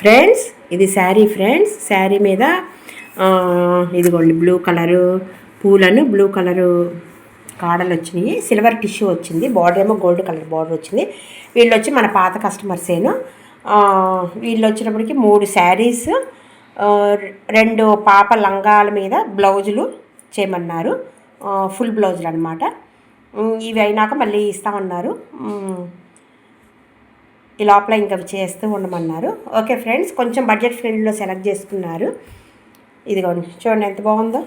Friends ఇది sari friends. Sari మీద ఇదిగోండి బ్లూ కలరు పూలను బ్లూ కలరు కాడలు వచ్చినాయి. సిల్వర్ టిష్యూ వచ్చింది. బార్డర్ ఏమో గోల్డ్ కలర్ బార్డర్ వచ్చింది. వీళ్ళు వచ్చి మన పాత కస్టమర్సేను వీళ్ళు వచ్చినప్పటికి మూడు శారీస్ రెండు పాప లంగాల మీద బ్లౌజులు చేయమన్నారు. ఫుల్ బ్లౌజులు అనమాట ఇవి అయినాక మళ్ళీ ఇస్తామన్నారు. ఈ లోపల ఇంకా చేస్తూ ఉండమన్నారు. ఓకే ఫ్రెండ్స్ కొంచెం బడ్జెట్ ఫ్రెండ్లో సెలెక్ట్ చేసుకున్నారు. ఇదిగోండి చూడండి ఎంత బాగుందో.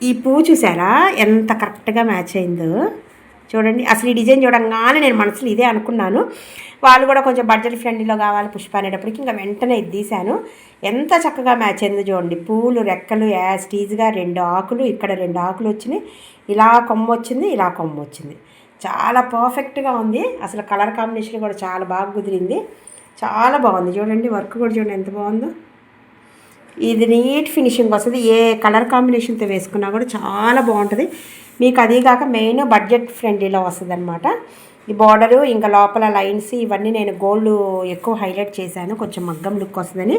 ఈ పువ్వు చూసారా ఎంత కరెక్ట్గా మ్యాచ్ అయిందో. చూడండి అసలు ఈ డిజైన్ చూడంగానే నేను మనసులో ఇదే అనుకున్నాను. వాళ్ళు కూడా కొంచెం బడ్జెట్ ఫ్రెండ్లీలో కావాలి పుష్ప అనేటప్పటికి ఇంకా వెంటనే ఇది తీశాను. ఎంత చక్కగా మ్యాచ్ అయిందో చూడండి. పూలు రెక్కలు యాస్టీజ్గా రెండు ఆకులు ఇక్కడ రెండు ఆకులు వచ్చినాయి. ఇలా కొమ్మ వచ్చింది ఇలా కొమ్మ వచ్చింది. చాలా పర్ఫెక్ట్గా ఉంది. అసలు కలర్ కాంబినేషన్ కూడా చాలా బాగా కుదిరింది. చాలా బాగుంది. చూడండి వర్క్ కూడా చూడండి ఎంత బాగుందో. ఇది నీట్ ఫినిషింగ్ వస్తుంది. ఏ కలర్ కాంబినేషన్తో వేసుకున్నా కూడా చాలా బాగుంటుంది. మీకు అది కాక మెయిన్ బడ్జెట్ ఫ్రెండ్లీలో వస్తుంది అనమాట ఈ బార్డరు ఇంకా లోపల లైన్స్ ఇవన్నీ నేను గోల్డ్ ఎక్కువ హైలైట్ చేశాను. కొంచెం మగ్గం లుక్ వస్తుందని.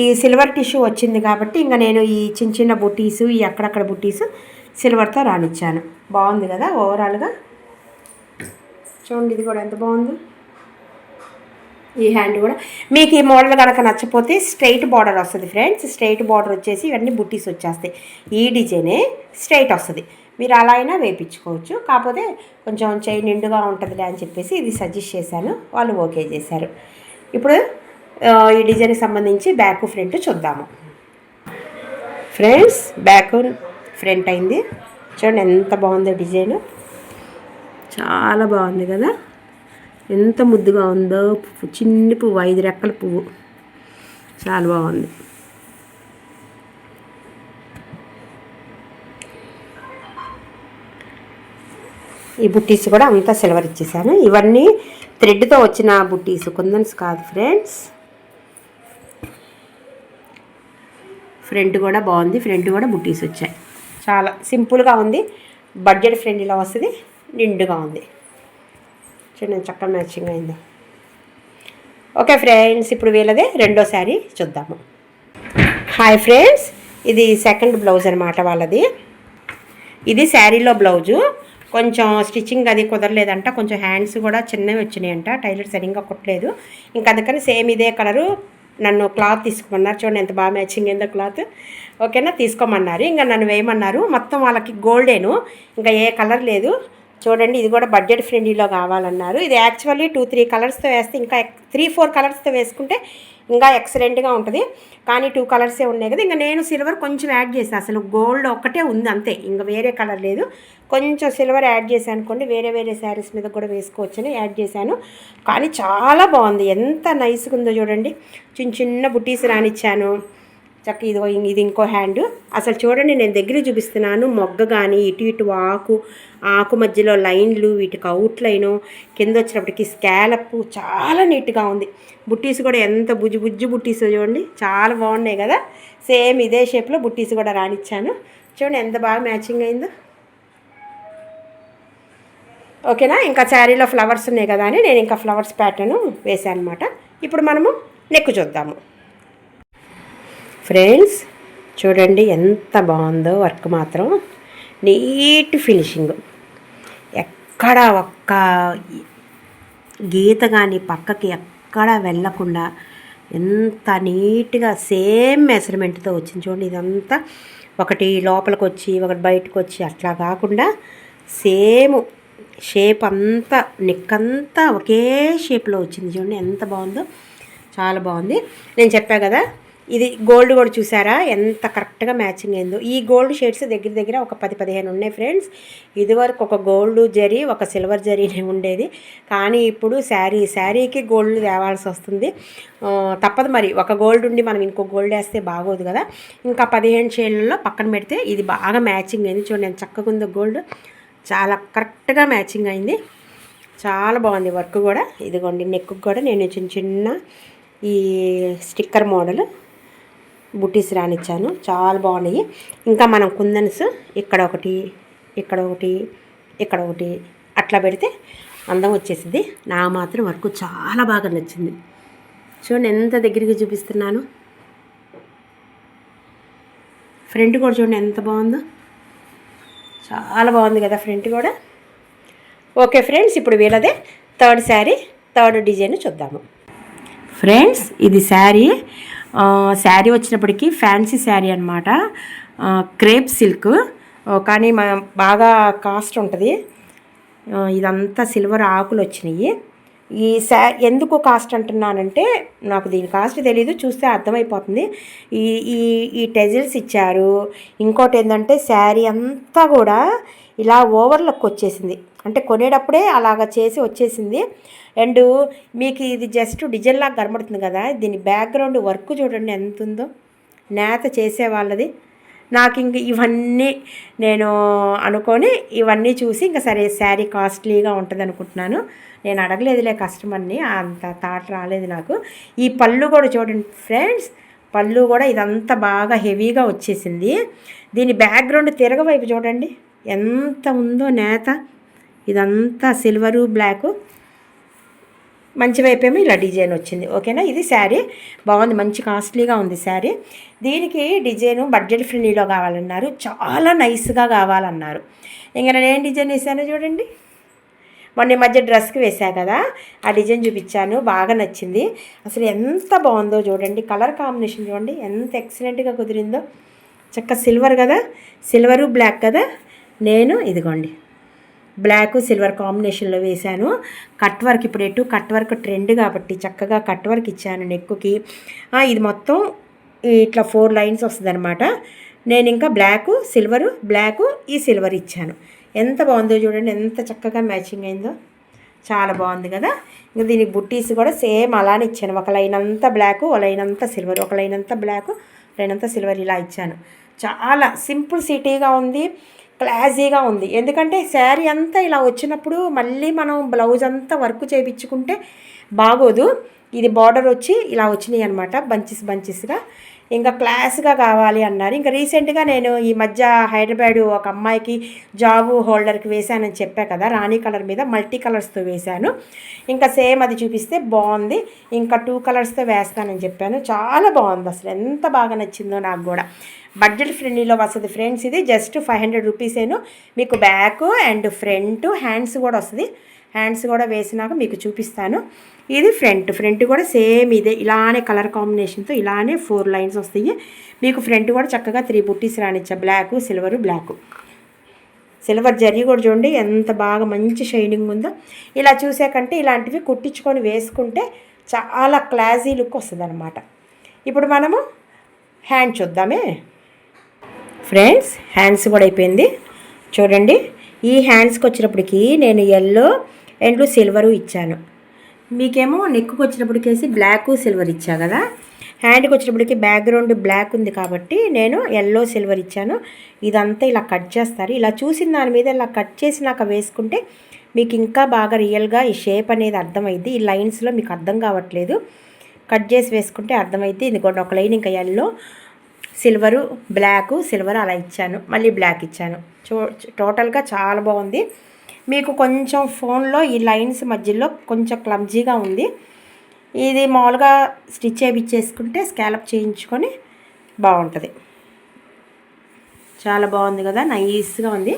ఈ సిల్వర్ టిష్యూ వచ్చింది కాబట్టి ఇంకా నేను ఈ చిన్న చిన్న బుట్టీసు ఈ అక్కడక్కడ బుట్టీసు సిల్వర్తో రానిచ్చాను బాగుంది కదా ఓవరాల్గా చూడండి ఇది కూడా ఎంత బాగుందో. ఈ హ్యాండ్ కూడా. మీకు ఈ మోడల్ కనుక నచ్చపోతే స్ట్రైట్ బార్డర్ వస్తుంది ఫ్రెండ్స్. స్ట్రైట్ బార్డర్ వచ్చేసి ఇవన్నీ బుట్టీస్ వచ్చేస్తాయి. ఈ డిజైనే స్ట్రైట్ వస్తుంది. మీరు అలా అయినా వేయించుకోవచ్చు కాకపోతే కొంచెం చేయి నిండుగా ఉంటుందిలే అని చెప్పేసి ఇది సజెస్ట్ చేశాను. వాళ్ళు ఓకే చేశారు. ఇప్పుడు ఈ డిజైన్కి సంబంధించి బ్యాక్ ఫ్రంట్ చూద్దాము. ఫ్రెండ్స్ బ్యాక్ ఫ్రంట్ అయింది. చూడండి ఎంత బాగుందో డిజైన్. చాలా బాగుంది కదా? ఎంత ముద్దుగా ఉందో పువ్వు చిన్ని పువ్వు ఐదు రెక్కల పువ్వు. చాలా బాగుంది. ఈ బుట్టీస్ కూడా అంతా సిల్వర్ ఇచ్చేసాను. ఇవన్నీ థ్రెడ్తో వచ్చిన బుట్టీస్ కుందన్స్ కాదు ఫ్రెండ్స్ ఫ్రంట్ కూడా బాగుంది. ఫ్రంట్ కూడా బుట్టీస్ వచ్చాయి. చాలా సింపుల్గా ఉంది. బడ్జెట్ ఫ్రెండ్ ఇలా వస్తుంది. నిండుగా ఉంది. చూడండి చక్కగా మ్యాచింగ్ అయింది. ఓకే ఫ్రెండ్స్ ఇప్పుడు వీళ్ళదే రెండో శారీ చూద్దాము. హాయ్ ఫ్రెండ్స్ ఇది సెకండ్ బ్లౌజ్ అనమాట వాళ్ళది. ఇది శారీలో బ్లౌజు కొంచెం స్టిచ్చింగ్ అది కుదరలేదంట కొంచెం హ్యాండ్స్ కూడా చిన్నవి వచ్చినాయంట టైలర్ సరిగ్గా కుట్టలేదు. ఇంకా అందుకని సేమ్ ఇదే కలరు నన్ను క్లాత్ తీసుకోమన్నారు. చూడండి ఎంత బాగా మ్యాచింగ్ అయిందో క్లాత్ ఓకేనా? తీసుకోమన్నారు. ఇంకా నన్ను వేయమన్నారు. మొత్తం వాళ్ళకి గోల్డేను ఇంకా ఏ కలర్ లేదు. చూడండి ఇది కూడా బడ్జెట్ ఫ్రెండ్లీలో కావాలన్నారు. ఇది యాక్చువల్లీ టూ త్రీ కలర్స్తో వేస్తే ఇంకా త్రీ ఫోర్ కలర్స్తో వేసుకుంటే ఇంకా ఎక్సలెంట్గా ఉంటుంది. కానీ టూ కలర్సే ఉన్నాయి కదా ఇంకా నేను సిల్వర్ కొంచెం యాడ్ చేసాను. అసలు గోల్డ్ ఒక్కటే ఉంది అంతే ఇంకా వేరే కలర్ లేదు. కొంచెం సిల్వర్ యాడ్ చేశాను అనుకోండి వేరే వేరే శారీస్ మీద కూడా వేసుకోవచ్చని యాడ్ చేశాను. కానీ చాలా బాగుంది ఎంత నైస్గా ఉందో చూడండి. చిన్న చిన్న బుటీస్ రానిచ్చాను చక్క ఇదిగో ఇది ఇంకో హ్యాండ్. అసలు చూడండి నేను దగ్గర చూపిస్తున్నాను. మొగ్గ కానీ ఇటు ఇటు ఆకు ఆకు మధ్యలో లైన్లు వీటికి అవుట్లైను కింద వచ్చినప్పటికి స్కాలప్ చాలా నీట్గా ఉంది. బుట్టీస్ కూడా ఎంత బుజ్జి బుజ్జి బుట్టీస్ చూడండి చాలా బాగున్నాయి కదా. సేమ్ ఇదే షేప్లో బుట్టీస్ కూడా రానిచ్చాను చూడండి ఎంత బాగా మ్యాచింగ్ అయిందో. ఓకేనా? ఇంకా శారీలో ఫ్లవర్స్ ఉన్నాయి కదా అని నేను ఇంకా ఫ్లవర్స్ ప్యాటర్న్ వేసాను అనమాట ఇప్పుడు మనము నెక్ చూద్దాము. ఫ్రెండ్స్ చూడండి ఎంత బాగుందో వర్క్ మాత్రం. Neat finishing. ఎక్కడ ఒక్క గీత కానీ పక్కకి ఎక్కడ వెళ్ళకుండా ఎంత నీట్గా సేమ్ మెజర్మెంట్తో వచ్చింది చూడండి. ఇదంతా ఒకటి లోపలికి వచ్చి ఒకటి బయటకు వచ్చి అట్లా కాకుండా సేమ్ షేప్ అంతా నిక్కంతా ఒకే షేప్లో వచ్చింది చూడండి. ఎంత బాగుందో చాలా బాగుంది. నేను చెప్పా కదా ఇది గోల్డ్ కూడా చూసారా? ఎంత కరెక్ట్గా మ్యాచింగ్ అయిందో. ఈ గోల్డ్ షేడ్స్ దగ్గర దగ్గర ఒక పది పదిహేను ఉన్నాయి ఫ్రెండ్స్. ఇదివరకు ఒక గోల్డ్ జరీ ఒక సిల్వర్ జరీనే ఉండేది. కానీ ఇప్పుడు శారీ శారీకి గోల్డ్ తేవాల్సి వస్తుంది. తప్పదు మరి. ఒక గోల్డ్ ఉండి మనం ఇంకో గోల్డ్ వేస్తే బాగోదు కదా. ఇంకా పదిహేను షేడ్లలో పక్కన పెడితే ఇది బాగా మ్యాచింగ్ అయింది. చూడండి ఎంత చక్కగా ఉందో గోల్డ్. చాలా కరెక్ట్గా మ్యాచింగ్ అయింది. చాలా బాగుంది వర్క్ కూడా. ఇదిగోండి నెక్కు కూడా నేను చిన్న చిన్న ఈ స్టిక్కర్ మోడల్. బుటీస్ రానిచ్చాను. చాలా బాగున్నాయి. ఇంకా మనం కుందన్స్ ఇక్కడ ఒకటి ఇక్కడ ఒకటి ఇక్కడ ఒకటి అట్లా పెడితే అందం వచ్చేసింది నా మాత్రం వర్క్ చాలా బాగా నచ్చింది. చూడండి ఎంత దగ్గరికి చూపిస్తున్నాను. ఫ్రంట్ కూడా చూడండి ఎంత బాగుందో. చాలా బాగుంది కదా ఫ్రంట్ కూడా. ఓకే ఫ్రెండ్స్ ఇప్పుడు వీళ్ళదే థర్డ్ శారీ థర్డ్ డిజైన్ చూద్దాము. ఫ్రెండ్స్ ఇది శారీ శారీ వచ్చినప్పటికీ ఫ్యాన్సీ శారీ అనమాట క్రేప్ సిల్క్. కానీ మా బాగా కాస్ట్ ఉంటుంది. ఇదంతా సిల్వర్ ఆకులు వచ్చినాయి. ఈ శా ఎందుకు కాస్ట్ అంటున్నానంటే నాకు దీని కాస్ట్ తెలీదు చూస్తే అర్థమైపోతుంది. ఈ ఈ ఈ టెజిల్స్ ఇచ్చారు. ఇంకోటి ఏంటంటే శారీ అంతా కూడా ఇలా ఓవర్లోకి వచ్చేసింది. అంటే కొనేటప్పుడే అలాగ చేసి వచ్చేసింది. అండ్ మీకు ఇది జస్ట్ డిజైన్ లాగా కనబడుతుంది కదా దీని బ్యాక్గ్రౌండ్ వర్క్ చూడండి ఎంత ఉందో నేత చేసే వాళ్ళది. నాకు ఇంక ఇవన్నీ నేను అనుకొని ఇవన్నీ చూసి ఇంకా సరే శారీ కాస్ట్లీగా ఉంటుంది అనుకుంటున్నాను. నేను అడగలేదులే కస్టమర్ని అంత థాట్ రాలేదు నాకు. ఈ పళ్ళు కూడా చూడండి ఫ్రెండ్స్ పళ్ళు కూడా ఇదంతా బాగా హెవీగా వచ్చేసింది. దీని బ్యాక్గ్రౌండ్ తిరగవైపు చూడండి. ఎంత ఉందో నేత ఇదంతా సిల్వరు బ్లాకు. మంచి వైపేమో ఇలా డిజైన్ వచ్చింది. ఓకేనా? ఇది శారీ. బాగుంది. మంచి కాస్ట్లీగా ఉంది శారీ. దీనికి డిజైన్ బడ్జెట్ ఫ్రెండ్లీలో కావాలన్నారు. చాలా నైస్గా కావాలన్నారు. ఇంకా నేను ఏం డిజైన్ వేసానో చూడండి. మొన్న ఈ మధ్య డ్రెస్కి వేసా కదా. ఆ డిజైన్ చూపించాను. బాగా నచ్చింది. అసలు ఎంత బాగుందో చూడండి. కలర్ కాంబినేషన్ చూడండి. ఎంత ఎక్సలెంట్గా కుదిరిందో. చక్క సిల్వర్ కదా. సిల్వరు బ్లాక్ కదా. నేను ఇదిగోండి. బ్లాక్ సిల్వర్ కాంబినేషన్లో వేశాను. కట్ వర్క్ ఇప్పుడు ఎటు? కట్ వర్క్ ట్రెండ్ కాబట్టి చక్కగా కట్ వర్క్ ఇచ్చాను నెక్కుకి. ఇది మొత్తం ఇట్లా ఫోర్ లైన్స్ వస్తుందన్నమాట. నేను ఇంకా బ్లాకు సిల్వరు బ్లాకు ఈ సిల్వర్ ఇచ్చాను. ఎంత బాగుందో చూడండి. ఎంత చక్కగా మ్యాచింగ్ అయిందో. చాలా బాగుంది కదా. ఇంకా దీనికి బుట్టీస్ కూడా సేమ్ అలానే ఇచ్చాను. ఒక లైన్ అంతా బ్లాక్ ఒక లైన్ అంతా సిల్వర్. ఒక లైన్ అంతా బ్లాక్ లైన్ అంతా సిల్వర్ ఇలా ఇచ్చాను. చాలా సింపుల్ సిటీగా ఉంది. క్లాజీగా ఉంది. ఎందుకంటే శారీ అంతా ఇలా వచ్చినప్పుడు మళ్ళీ మనం బ్లౌజ్ అంతా వర్క్ చేయించుకుంటే బాగోదు. ఇది బార్డర్ వచ్చి ఇలా వచ్చినాయి అనమాట బంచెస్ బంచెస్గా. ఇంకా క్లాస్గా కావాలి అన్నారు. ఇంకా రీసెంట్గా నేను ఈ మధ్య హైదరాబాద్ ఒక అమ్మాయికి జాబు హోల్డర్కి వేశానని చెప్పా కదా రాణి కలర్ మీద మల్టీ కలర్స్తో వేశాను. ఇంకా సేమ్ అది చూపిస్తే బాగుంది. ఇంకా టూ కలర్స్తో వేస్తానని చెప్పాను. చాలా బాగుంది అసలు. ఎంత బాగా నచ్చిందో నాకు కూడా. బడ్జెట్ ఫ్రెండ్లీలో వస్తుంది ఫ్రెండ్స్ ఇది. జస్ట్ ఫైవ్ హండ్రెడ్ రూపీసేను. మీకు బ్యాక్ అండ్ ఫ్రంట్ హ్యాండ్స్ కూడా వస్తుంది. హ్యాండ్స్ కూడా వేసినాక మీకు చూపిస్తాను. ఇది ఫ్రంట్. ఫ్రంట్ కూడా సేమ్ ఇదే. ఇలానే కలర్ కాంబినేషన్తో ఇలానే ఫోర్ లైన్స్ వస్తాయి. మీకు ఫ్రంట్ కూడా చక్కగా త్రీ బుట్టీస్ రానిచ్చా black silver black. Silver zari కూడా చూడండి ఎంత బాగా మంచి షైనింగ్ ఉందో. ఇలా చూసాకంటే ఇలాంటివి కుట్టించుకొని వేసుకుంటే చాలా క్లాజీ లుక్ వస్తుంది అనమాట ఇప్పుడు మనము హ్యాండ్ చూద్దామే. ఫ్రెండ్స్ హ్యాండ్స్ కూడా అయిపోయింది. చూడండి ఈ హ్యాండ్స్కి వచ్చినప్పటికీ నేను ఎల్లో అండ్ సిల్వరు ఇచ్చాను. మీకేమో నెక్కు వచ్చినప్పటికేసి బ్లాక్ సిల్వర్ ఇచ్చా కదా? హ్యాండ్కి వచ్చినప్పటికి బ్యాక్గ్రౌండ్ బ్లాక్ ఉంది కాబట్టి నేను ఎల్లో సిల్వర్ ఇచ్చాను. ఇదంతా ఇలా కట్ చేస్తారు. ఇలా చూసిన దాని మీద ఇలా కట్ చేసి నాకు వేసుకుంటే మీకు ఇంకా బాగా రియల్గా ఈ షేప్ అనేది అర్థమైంది ఈ లైన్స్లో మీకు అర్థం కావట్లేదు. కట్ చేసి వేసుకుంటే అర్థమైంది ఇదిగోండి ఒక లైన్ ఇంకా ఎల్లో సిల్వరు బ్లాక్ సిల్వర్ అలా ఇచ్చాను. మళ్ళీ బ్లాక్ ఇచ్చాను. చూ టోటల్గా చాలా బాగుంది. మీకు కొంచెం ఫోన్లో ఈ లైన్స్ మధ్యలో కొంచెం క్లమ్జీగా ఉంది. ఇది మామూలుగా స్టిచ్ చేయించేసుకుంటే స్కాలప్ చేయించుకొని బాగుంటుంది. చాలా బాగుంది కదా నైస్గా ఉంది.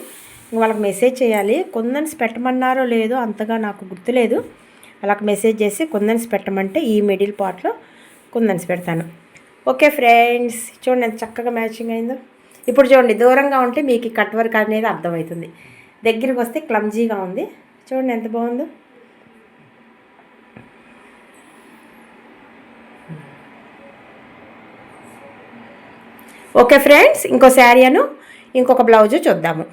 ఇంక వాళ్ళకి మెసేజ్ చేయాలి. కొందన్స్ పెట్టమన్నారో లేదో అంతగా నాకు గుర్తులేదు. వాళ్ళకి మెసేజ్ చేసి కొందన్స్ పెట్టమంటే ఈ మిడిల్ పార్ట్లో కొందన్స్ పెడతాను. ఓకే ఫ్రెండ్స్ చూడండి ఎంత చక్కగా మ్యాచింగ్ అయిందో. ఇప్పుడు చూడండి దూరంగా ఉంటే మీకు కట్ వర్క్ అనేది అర్థమవుతుంది. దగ్గరికి వస్తే క్లమ్జీగా ఉంది. చూడండి ఎంత బాగుందో. ఓకే ఫ్రెండ్స్ ఇంకో శారీ అను ఇంకొక బ్లౌజు చూద్దాము.